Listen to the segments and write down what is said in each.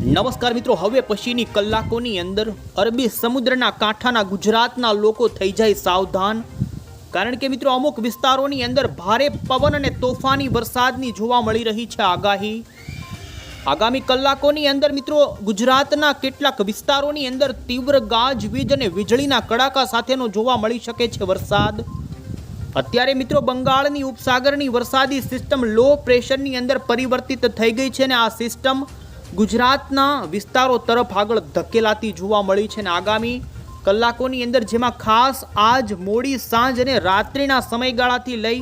નમસ્કાર મિત્રો, હવે પછીની કલાકોની અંદર અરબી સમુદ્રના કાંઠાના ગુજરાતના લોકો થઈ જાય સાવધાન. કારણ કે મિત્રો, અમુક વિસ્તારોની અંદર ભારે પવન અને તોફાની વરસાદની જોવા મળી રહી છે આગાહી. આગામી કલાકોની અંદર મિત્રો, ગુજરાતના કેટલાક વિસ્તારોની અંદર તીવ્ર ગાજવીજ અને વીજળીના કડાકા સાથેનો જોવા મળી શકે છે વરસાદ. અત્યારે મિત્રો, બંગાળની ઉપસાગરની વરસાદી સિસ્ટમ લો પ્રેશરની અંદર પરિવર્તિત થઈ ગઈ છે અને આ સિસ્ટમ ગુજરાતના વિસ્તારો તરફ આગળ ધકેલાતી જોવા મળી છે અને આગામી કલાકોની અંદર જેમાં ખાસ આજ મોડી સાંજ અને રાત્રિના સમયગાળાથી લઈ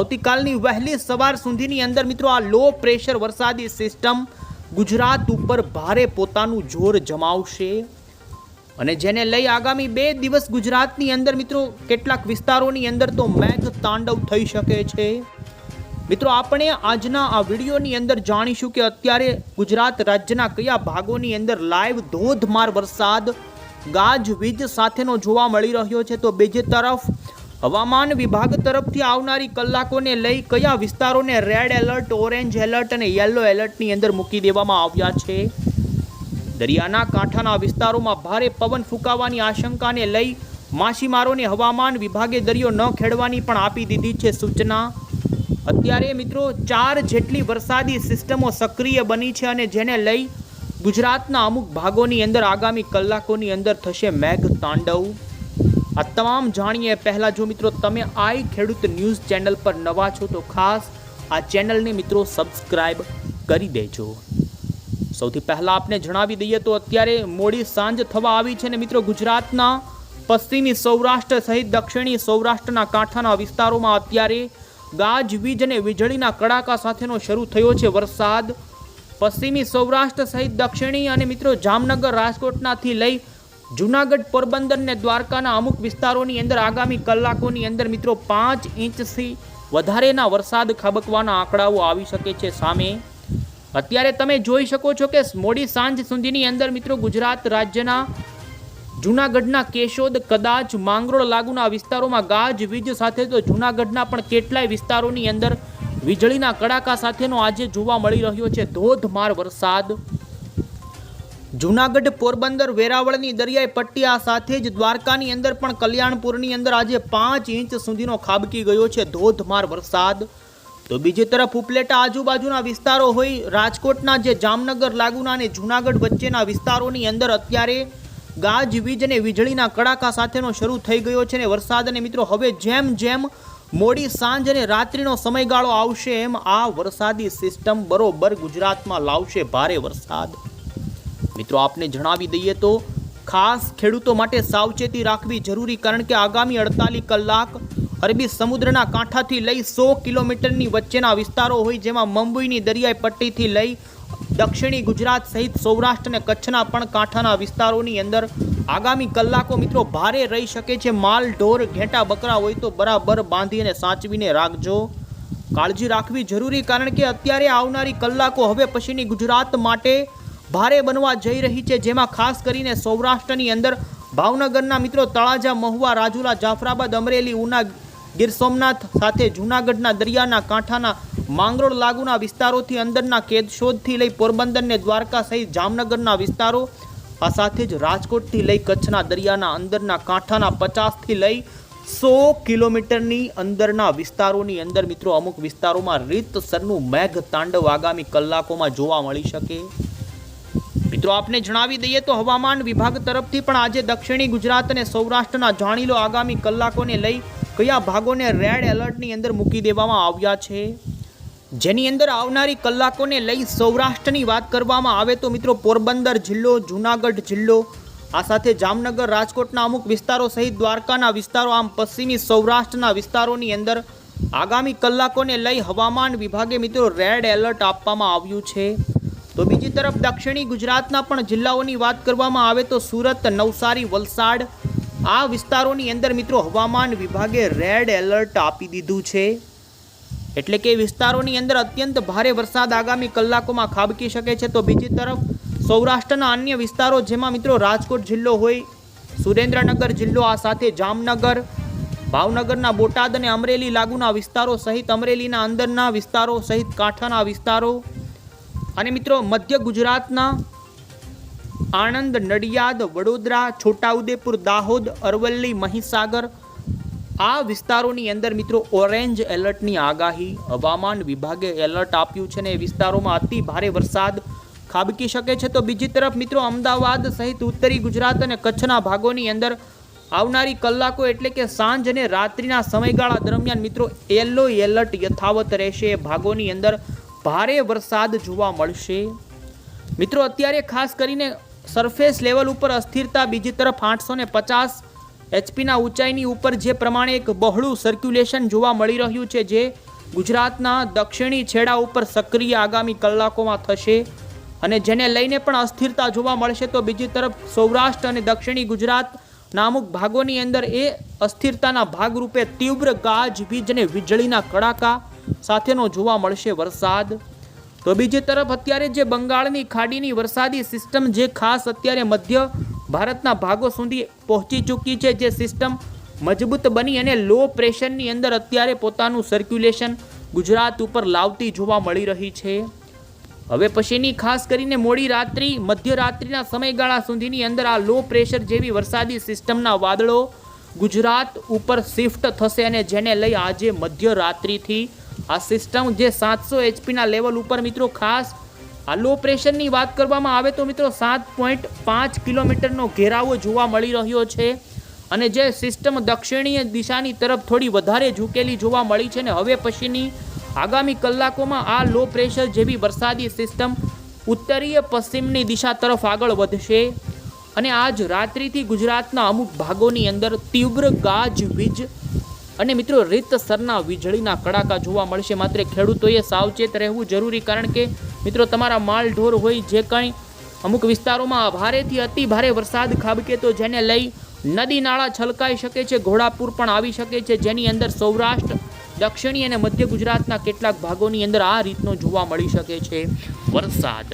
આવતીકાલની વહેલી સવાર સુધીની અંદર મિત્રો આ લો પ્રેશર વરસાદી સિસ્ટમ ગુજરાત ઉપર ભારે પોતાનું જોર જમાવશે. અને જેને લઈ આગામી બે દિવસ ગુજરાતની અંદર મિત્રો કેટલાક વિસ્તારોની અંદર તો મેઘ તાંડવ થઈ શકે છે. મિત્રો, આપણે આજના આ વિડીયોની અંદર જાણીશું કે અત્યારે ગુજરાત રાજ્યના કયા ભાગોની અંદર લાઈવ ધોધમાર વરસાદ ગાજવીજ સાથેનો જોવા મળી રહ્યો છે. તો બીજી તરફ, હવામાન વિભાગ તરફથી આવનારી કલાકોને લઈ કયા વિસ્તારોને રેડ એલર્ટ ઓરેન્જ એલર્ટ અને યલો એલર્ટની અંદર મૂકી દેવામાં આવ્યા છે? દરિયાના કાંઠાના વિસ્તારોમાં ભારે પવન ફૂંકાવાની આશંકાને લઈ માછીમારોને હવામાન વિભાગે દરિયો ન ખેડવાની પણ આપી દીધી છે સૂચના. અત્યારે મિત્રો ચાર જેટલી વરસાદી સિસ્ટમો સક્રિય બની છે અને જેને લઈ ગુજરાતના અમુક ભાગોની અંદર આગામી કલાકોની અંદર થશે મેઘ તાંડવ. આ તમામ જાણીએ પહેલાં જો મિત્રો તમે આઈ ખેડૂત ન્યૂઝ ચેનલ પર નવા છો તો ખાસ આ ચેનલને મિત્રો સબસ્ક્રાઈબ કરી દેજો. સૌથી પહેલાં આપને જણાવી દઈએ તો અત્યારે મોડી સાંજ થવા આવી છે ને મિત્રો ગુજરાતના પશ્ચિમી સૌરાષ્ટ્ર સહિત દક્ષિણી સૌરાષ્ટ્રના કાંઠાના વિસ્તારોમાં અત્યારે ગાજવીજ અને વીજળીના કડાકા સાથેનો શરૂ થયો છે વરસાદ. પશ્ચિમી સૌરાષ્ટ્ર સહિત દક્ષિણી અને મિત્રો જામનગર, રાજકોટનાથી લઈ જુનાગઢ પોરબંદર ને દ્વારકાના અમુક વિસ્તારોની અંદર આગામી કલાકોની અંદર મિત્રો પાંચ ઇંચથી વધારેના વરસાદ ખાબકવાના આંકડાઓ આવી શકે છે સામે. અત્યારે તમે જોઈ શકો છો કે મોડી સાંજ સુધીની અંદર મિત્રો ગુજરાત રાજ્યના જૂનાગઢના કેશોદ કદાચ માંગરોળ લાગુના વિસ્તારોમાં ગાજવીજ સાથે તો જૂનાગઢના પણ કેટલાય વિસ્તારોની અંદર વીજળીના કડાકા સાથેનો આજે જોવા મળી રહ્યો છે ધોધમાર વરસાદ. જૂનાગઢ પોરબંદર વેરાવળની દરિયાઈ પટ્ટી આ સાથે જ દ્વારકાની અંદર પણ કલ્યાણપુરની અંદર આજે પાંચ ઇંચ સુધીનો ખાબકી ગયો છે ધોધમાર વરસાદ. તો બીજી તરફ ઉપલેટા આજુબાજુના વિસ્તારો હોય, રાજકોટના જે જામનગર, લાગુના અને જૂનાગઢ વચ્ચેના વિસ્તારોની અંદર અત્યારે ગાજવીજ અને વીજળીના કડાકા સાથેનો શરૂ થઈ ગયો છે અને વરસાદ અને મિત્રો હવે જેમ જેમ મોડી સાંજ અને રાત્રિનો સમયગાળો આવશે, એમ આ વરસાદી સિસ્ટમ બરોબર ગુજરાતમાં લાવશે ભારે વરસાદ. મિત્રો, આપને જણાવી દઈએ તો ખાસ ખેડૂતો માટે સાવચેતી રાખવી જરૂરી, કારણ કે આગામી અડતાલીસ કલાક અરબી સમુદ્રના કાંઠાથી લઈ સો કિલોમીટરની વચ્ચેના વિસ્તારો હોય, જેમાં મુંબઈની દરિયાઈ પટ્ટીથી લઈ દક્ષિણી ગુજરાત સહિત સૌરાષ્ટ્ર અને કચ્છના પણ કાંઠાના વિસ્તારોની અંદર આગામી કલાકો મિત્રો ભારે રહી શકે છે. માલ, ઢોર, ઘેટા, બકરા હોય તો બરાબર બાંધી અને સાચવીને રાખજો. કાળજી રાખવી જરૂરી કારણ કે અત્યારે આવનારી કલાકો હવે પછીની ગુજરાત માટે ભારે બનવા જઈ રહી છે. જેમાં ખાસ કરીને સૌરાષ્ટ્રની અંદર ભાવનગરના મિત્રો તળાજા, મહુવા, રાજુલા, જાફરાબાદ, અમરેલી, ઉના, ગીર સોમનાથ સાથે જૂનાગઢના દરિયાના કાંઠાના માંગરોળ લાગુના વિસ્તારોથી અંદરના કેદશોધથી લઈ પોરબંદરને દ્વારકા સહિત જામનગરના વિસ્તારો, આ સાથે જ રાજકોટથી લઈ કચ્છના દરિયાના અંદરના કાંઠાના પચાસથી લઈ સો કિલોમીટરની અંદરના વિસ્તારોની અંદર મિત્રો અમુક વિસ્તારોમાં રીતસરનું મેઘ તાંડવ આગામી કલાકોમાં જોવા મળી શકે. મિત્રો આપને જણાવી દઈએ તો હવામાન વિભાગ તરફથી પણ આજે દક્ષિણી ગુજરાત અને સૌરાષ્ટ્રના જાણી લો આગામી કલાકોને લઈ કયા ભાગોને રેડ એલર્ટની અંદર મૂકી દેવામાં આવ્યા છે? જેની અંદર આવનારી કલાકોને લઈ સૌરાષ્ટ્રની વાત કરવામાં આવે તો મિત્રો પોરબંદર જિલ્લો, જૂનાગઢ જિલ્લો, આ સાથે જામનગર, રાજકોટના અમુક વિસ્તારો સહિત દ્વારકાના વિસ્તારો, આમ પશ્ચિમી સૌરાષ્ટ્રના વિસ્તારોની અંદર આગામી કલાકોને લઈ હવામાન વિભાગે મિત્રો રેડ એલર્ટ આપવામાં આવ્યું છે. તો બીજી તરફ દક્ષિણી ગુજરાતના પણ જિલ્લાઓની વાત કરવામાં આવે તો સુરત, નવસારી, વલસાડ, આ વિસ્તારોની અંદર મિત્રો હવામાન વિભાગે રેડ એલર્ટ આપી દીધું છે. એટલે કે વિસ્તારોની અંદર અત્યંત ભારે વરસાદ આગામી કલાકોમાં ખાબકી શકે છે. તો બીજી તરફ સૌરાષ્ટ્રના અન્ય વિસ્તારો જેમાં મિત્રો રાજકોટ જિલ્લો હોય, સુરેન્દ્રનગર જિલ્લો, આ સાથે જામનગર, ભાવનગરના બોટાદ અને અમરેલી લાગુના વિસ્તારો સહિત અમરેલીના અંદરના વિસ્તારો સહિત કાંઠાના વિસ્તારો. અને મિત્રો મધ્ય ગુજરાતના આણંદ, નડિયાદ, વડોદરા, છોટાઉદેપુર, દાહોદ, અરવલ્લી, મહીસાગર આ વિસ્તારોની અંદર મિત્રો ઓરેન્જ એલર્ટની આગાહી, હવામાન વિભાગે એલર્ટ આપ્યું છે ને વિસ્તારોમાં અતિ ભારે વરસાદ ખાબકી શકે છે. તો બીજી તરફ મિત્રો અમદાવાદ સહિત ઉત્તરી ગુજરાત અને કચ્છના ભાગોની અંદર આવનારી કલાકો એટલે કે સાંજ અને રાત્રિના સમયગાળા દરમિયાન મિત્રો યલો એલર્ટ યથાવત રહેશે. ભાગોની અંદર ભારે વરસાદ જોવા મળશે. મિત્રો અત્યારે ખાસ કરીને સરફેસ લેવલ ઉપર અસ્થિરતા બીજી તરફ આઠસો પચાસ એચપીના ઊંચાઈની ઉપર જે પ્રમાણે એક બહોળું સર્ક્યુલેશન જોવા મળી રહ્યું છે, જે ગુજરાતના દક્ષિણી છેડા ઉપર સક્રિય આગામી કલાકોમાં થશે અને જેને લઈને પણ અસ્થિરતા જોવા મળશે, તો બીજી તરફ સૌરાષ્ટ્ર અને દક્ષિણી ગુજરાતના અમુક ભાગોની અંદર એ અસ્થિરતાના ભાગરૂપે તીવ્ર ગાજવીજ અને વીજળીના કડાકા સાથેનો જોવા મળશે વરસાદ. તો બીજી તરફ અત્યારે જે બંગાળની ખાડીની વરસાદી સિસ્ટમ જે ખાસ અત્યારે મધ્ય ભારતના ભાગો સુધી પહોંચી ચૂકી છે જે સિસ્ટમ મજબૂત બની અને લો પ્રેશરની અંદર અત્યારે પોતાનું સર્ક્યુલેશન ગુજરાત ઉપર લાવતી જોવા મળી રહી છે. હવે પછીની ખાસ કરીને મોડી રાત્રિ, મધ્યરાત્રિના સમયગાળા સુધીની અંદર આ લો પ્રેશર જેવી વરસાદી સિસ્ટમના વાદળો ગુજરાત ઉપર શિફ્ટ થશે અને જેને લઈ આજે મધ્યરાત્રિથી આ સિસ્ટમ જે સાતસો એચપીના લેવલ ઉપર મિત્રો ખાસ આ લો પ્રેશરની વાત કરવામાં આવે તો મિત્રો સાત પોઈન્ટ પાંચ કિલોમીટરનો ઘેરાવો જોવા મળી રહ્યો છે અને જે સિસ્ટમ દક્ષિણીય દિશાની તરફ થોડી વધારે ઝૂકેલી જોવા મળી છે ને હવે પછીની આગામી કલાકોમાં આ લો પ્રેશર જેવી વરસાદી સિસ્ટમ ઉત્તરીય પશ્ચિમની દિશા તરફ આગળ વધશે અને આજ રાત્રિથી ગુજરાતના અમુક ભાગોની અંદર તીવ્ર ગાજવીજ અને મિત્રો રીતસરના વીજળીના કડાકા જોવા મળશે. માત્ર ખેડૂતોએ સાવચેત રહેવું જરૂરી, કારણ કે મિત્રો, તમારા માલ ઢોર હોય જે કંઈ અમુક વિસ્તારોમાં ભારેથી અતિ ભારે વરસાદ ખાબકે, તો જેને લઈ નદી નાળા છલકાઈ શકે છે, ઘોડાપુર પણ આવી શકે છે. જેની અંદર સૌરાષ્ટ્ર, દક્ષિણી અને મધ્ય ગુજરાતના કેટલાક ભાગોની અંદર આ રીતનો જોવા મળી શકે છે. વરસાદ.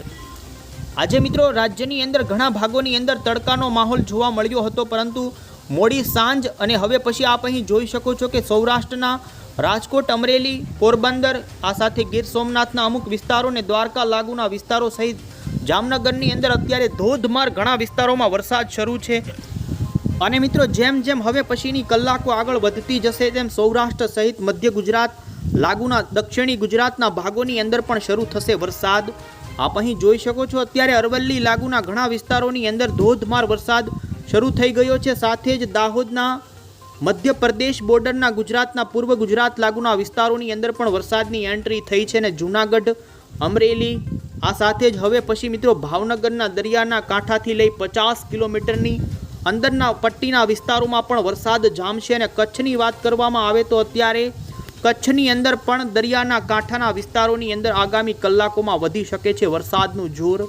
આજે મિત્રો, રાજ્યની અંદર ઘણા ભાગોની અંદર તડકાનો માહોલ જોવા મળ્યો હતો, પરંતુ મોડી સાંજ અને હવે પછી આપ અહીં જોઈ શકો છો કે સૌરાષ્ટ્રના રાજકોટ, અમરેલી, પોરબંદર, આ સાથે ગીર સોમનાથના અમુક વિસ્તારો અને દ્વારકા લાગુના વિસ્તારો સહિત જામનગરની અંદર અત્યારે ધોધમાર ઘણા વિસ્તારોમાં વરસાદ શરૂ છે. અને મિત્રો જેમ જેમ હવે પછીની કલાકો આગળ વધતી જશે તેમ સૌરાષ્ટ્ર સહિત મધ્ય ગુજરાત, લાગુના દક્ષિણી ગુજરાતના ભાગોની અંદર પણ શરૂ થશે વરસાદ. આપ અહીં જોઈ શકો છો અત્યારે અરવલ્લી, લાગુના ઘણા વિસ્તારોની અંદર ધોધમાર વરસાદ શરૂ થઈ ગયો છે. સાથે જ દાહોદના મધ્યપ્રદેશ બોર્ડરના ગુજરાતના પૂર્વ ગુજરાત લાગુના વિસ્તારોની અંદર પણ વરસાદની એન્ટ્રી થઈ છે ને જૂનાગઢ, અમરેલી, આ સાથે જ હવે પછી મિત્રો ભાવનગરના દરિયાના કાંઠાથી લઈ પચાસ કિલોમીટરની અંદરના પટ્ટીના વિસ્તારોમાં પણ વરસાદ જામશે અને કચ્છની વાત કરવામાં આવે તો અત્યારે કચ્છની અંદર પણ દરિયાના કાંઠાના વિસ્તારોની અંદર આગામી કલાકોમાં વધી શકે છે વરસાદનું જોર.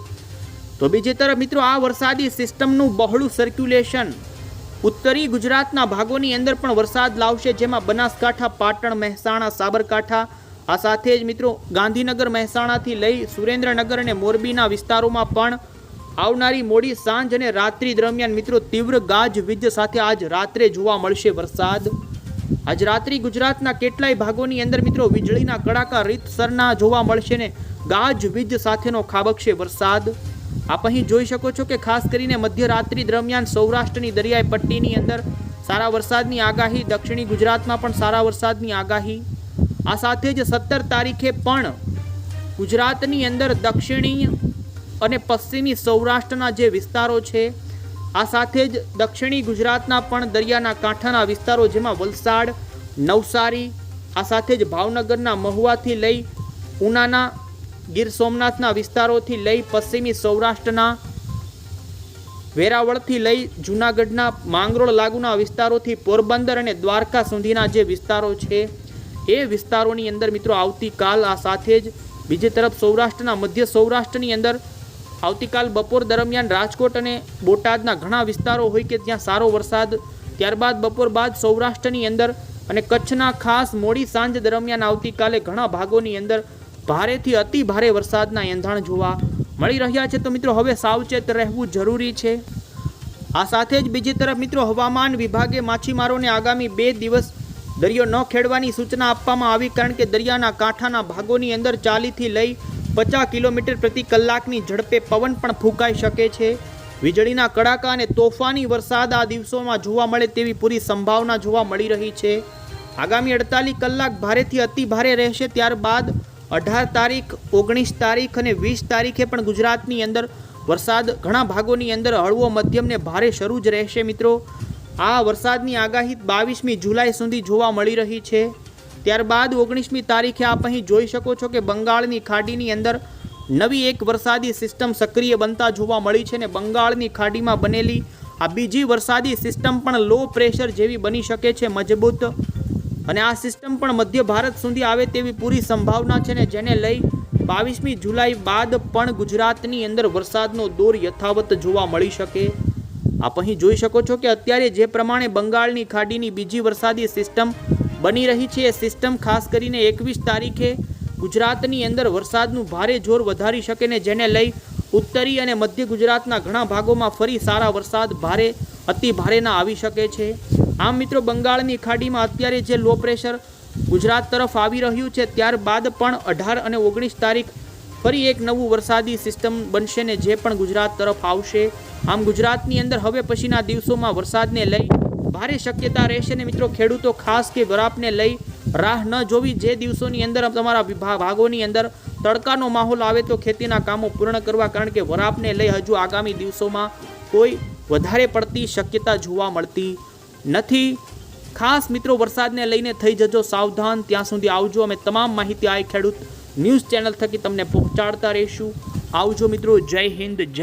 તો બીજી તરફ મિત્રો, આ વરસાદી સિસ્ટમનું બહોળું સર્ક્યુલેશન ઉત્તરી ગુજરાતના ભાગોની અંદર પણ વરસાદ લાવશે, જેમાં બનાસકાંઠા, પાટણ, મહેસાણા, સાબરકાંઠા, આ સાથે જ મિત્રો, ગાંધીનગર, મહેસાણાથી લઈ સુરેન્દ્રનગર અને મોરબીના વિસ્તારોમાં પણ આવનારી મોડી સાંજ અને રાત્રિ દરમિયાન મિત્રો, તીવ્ર ગાજવીજ સાથે આજ રાત્રે જોવા મળશે વરસાદ. આજ રાત્રિ ગુજરાતના કેટલાય ભાગોની અંદર મિત્રો, વીજળીના કડાકા રીતસરના જોવા મળશે ને ગાજવીજ સાથેનો ખાબકશે વરસાદ. આપ અહીં જોઈ શકો છો કે ખાસ કરીને મધ્યરાત્રિ દરમિયાન સૌરાષ્ટ્રની દરિયાઈ પટ્ટીની અંદર સારા વરસાદની આગાહી, દક્ષિણી ગુજરાતમાં પણ સારા વરસાદની આગાહી. આ સાથે જ સત્તર તારીખે પણ ગુજરાતની અંદર દક્ષિણી અને પશ્ચિમી સૌરાષ્ટ્રના જે વિસ્તારો છે, આ સાથે જ દક્ષિણી ગુજરાતના પણ દરિયાના કાંઠાના વિસ્તારો જેમાં વલસાડ, નવસારી, આ સાથે જ ભાવનગરના મહુવાથી લઈ ઉનાના ગીર સોમનાથના વિસ્તારોથી લઈ પશ્ચિમી સૌરાષ્ટ્રના વેરાવળથી લઈ જૂનાગઢના માંગરોળ લાગુના વિસ્તારોથી પોરબંદર અને દ્વારકા સુધીના જે વિસ્તારો છે, એ વિસ્તારોની અંદર મિત્રો આવતીકાલ આ સાથે જ બીજી તરફ સૌરાષ્ટ્રના મધ્ય સૌરાષ્ટ્રની અંદર આવતીકાલ બપોર દરમિયાન રાજકોટ અને બોટાદના ઘણા વિસ્તારો હોય કે ત્યાં સારો વરસાદ, ત્યારબાદ બપોર બાદ સૌરાષ્ટ્રની અંદર અને કચ્છના ખાસ મોડી સાંજ દરમિયાન આવતીકાલે ઘણા ભાગોની અંદર ભારેથી અતિ ભારે વરસાદના એંધાણ જોવા મળી રહ્યા છે. તો મિત્રો, હવે સાવચેત રહેવું જરૂરી છે. આ સાથે જ બીજી તરફ મિત્રો, હવામાન વિભાગે માછીમારોને આગામી બે દિવસ દરિયો ન ખેડવાની સૂચના આપવામાં આવી કારણ કે દરિયાના કાંઠાના ભાગોની અંદર ચાલીથી લઈ પચાસ કિલોમીટર પ્રતિ કલાકની ઝડપે પવન પણ ફૂંકાઈ શકે છે. વીજળીના કડાકા અને તોફાની વરસાદ આ દિવસોમાં જોવા મળે તેવી પૂરી સંભાવના જોવા મળી રહી છે. આગામી અડતાલીસ કલાક ભારેથી અતિ ભારે રહેશે. ત્યારબાદ અઢાર તારીખ, ઓગણીસ તારીખ અને વીસ તારીખે પણ ગુજરાતની અંદર વરસાદ ઘણા ભાગોની અંદર હળવો મધ્યમને ભારે શરૂ જ રહેશે મિત્રો. આ વરસાદની આગાહી બાવીસમી જુલાઈ સુધી જોવા મળી રહી છે. ત્યારબાદ ઓગણીસમી તારીખે આપ અહીં જોઈ શકો છો કે બંગાળની ખાડીની અંદર નવી એક વરસાદી સિસ્ટમ સક્રિય બનતા જોવા મળી છે ને બંગાળની ખાડીમાં બનેલી આ બીજી વરસાદી સિસ્ટમ પણ લો પ્રેશર જેવી બની શકે છે, મજબૂત. અને આ સિસ્ટમ પણ મધ્ય ભારત સુધી આવે તેવી પૂરી સંભાવના છે ને જેને લઈ બાવીસમી જુલાઈ બાદ પણ ગુજરાતની અંદર વરસાદનો દોર યથાવત જોવા મળી શકે. આપ અહીં જોઈ શકો છો કે અત્યારે જે પ્રમાણે બંગાળની ખાડીની બીજી વરસાદી સિસ્ટમ બની રહી છે, એ સિસ્ટમ ખાસ કરીને એકવીસ તારીખે ગુજરાતની અંદર વરસાદનું ભારે જોર વધારી શકે ને જેને લઈ ઉત્તરી અને મધ્ય ગુજરાતના ઘણા ભાગોમાં ફરી સારા વરસાદ ભારે, અતિ ભારેના આવી શકે છે. આમ મિત્રો, બંગાળની ખાડીમાં અત્યારે જે લો પ્રેશર ગુજરાત તરફ આવી રહ્યું છે, ત્યારબાદ પણ અઢાર અને ઓગણીસ તારીખ ફરી એક નવું વરસાદી સિસ્ટમ બનશે ને જે પણ ગુજરાત તરફ આવશે. આમ ગુજરાતની અંદર હવે પછીના દિવસોમાં વરસાદને લઈ ભારે શક્યતા રહેશે ને મિત્રો, ખેડૂતો ખાસ કે વરાપને લઈ રાહ ન જોવી. જે દિવસોની અંદર તમારા વિભા- ભાગોની અંદર તડકાનો માહોલ આવે તો ખેતીના કામો પૂર્ણ કરવા, કારણ કે વરાપને લઈ હજુ આગામી દિવસોમાં કોઈ વધારે પડતી શક્યતા જોવા મળતી નથી. ખાસ મિત્રો, વરસાદને લઈને થઈ જજો સાવધાન. ત્યાં સુધી આવજો. અમે તમામ માહિતી આ ખેડૂત ન્યૂઝ ચેનલ થકી તમને પહોંચાડતા રહીશું. આવજો મિત્રો. જય હિન્દ, જય